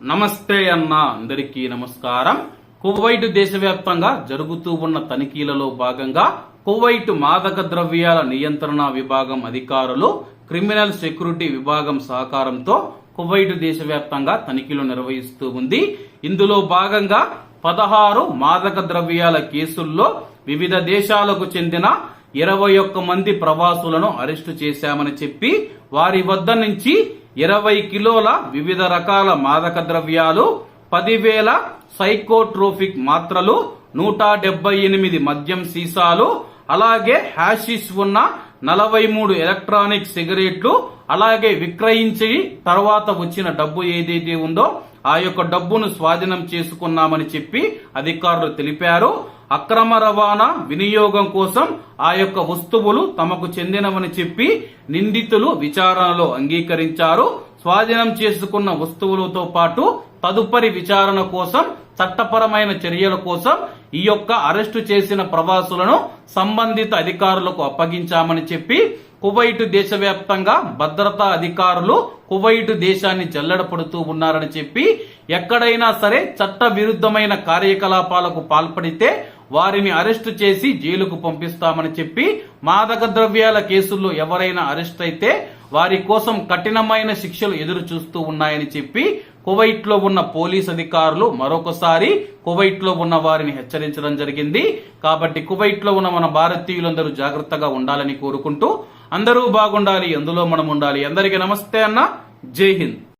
నమస్తే అన్న అందరికీ నమస్కారం. కువైట్ దేశవ్యాప్తంగా జరుగుతూ ఉన్న తనిఖీలలో భాగంగా కువైట్ మాదక ద్రవ్యాల నియంత్రణ విభాగం అధికారులు క్రిమినల్ సెక్యూరిటీ విభాగం సహకారంతో కువైట్ దేశవ్యాప్తంగా తనిఖీలు నిర్వహిస్తూ ఉంది. ఇందులో భాగంగా పదహారు మాదక ద్రవ్యాల కేసుల్లో వివిధ దేశాలకు చెందిన ఇరవై ఒక్క మంది ప్రవాసులను అరెస్టు చేశామని చెప్పి వారి వద్ద నుంచి ఇరవై కిలోల వివిధ రకాల మాదక ద్రవ్యాలు పదివేల సైకోట్రోఫిక్ మాత్రలు నూట డెబ్బై ఎనిమిది మద్యం సీసాలు అలాగే హ్యాషిస్ ఉన్న నలభై మూడు ఎలక్ట్రానిక్ సిగరెట్లు అలాగే విక్రయించి తర్వాత వచ్చిన డబ్బు ఏదైతే ఉందో ఆ యొక్క డబ్బును స్వాధీనం చేసుకున్నామని చెప్పి అధికారులు తెలిపారు. అక్రమ రవాణా వినియోగం కోసం ఆ యొక్క వస్తువులు తమకు చెందినవని చెప్పి నిందితులు విచారణలో అంగీకరించారు. స్వాధీనం చేసుకున్న వస్తువులతో పాటు తదుపరి విచారణ కోసం చట్టపరమైన చర్యల కోసం ఈ యొక్క అరెస్టు చేసిన ప్రవాసులను సంబంధిత అధికారులకు అప్పగించామని చెప్పి కువైట్ దేశవ్యాప్తంగా భద్రతా అధికారులు కువైట్ దేశాన్ని చెల్లడపడుతూ ఉన్నారని చెప్పి ఎక్కడైనా సరే చట్ట విరుద్ధమైన కార్యకలాపాలకు పాల్పడితే వారిని అరెస్టు చేసి జైలుకు పంపిస్తామని చెప్పి మాదక ద్రవ్యాల కేసుల్లో ఎవరైనా అరెస్ట్ అయితే వారి కోసం కఠినమైన శిక్షలు ఎదురు చూస్తూ ఉన్నాయని చెప్పి కువైట్లో ఉన్న పోలీస్ అధికారులు మరొకసారి కువైట్లో ఉన్న వారిని హెచ్చరించడం జరిగింది. కాబట్టి కువైట్లో ఉన్న మన భారతీయులందరూ జాగ్రత్తగా ఉండాలని కోరుకుంటూ అందరూ బాగుండాలి అందులో మనం ఉండాలి. అందరికీ నమస్తే అన్న. జై హింద్.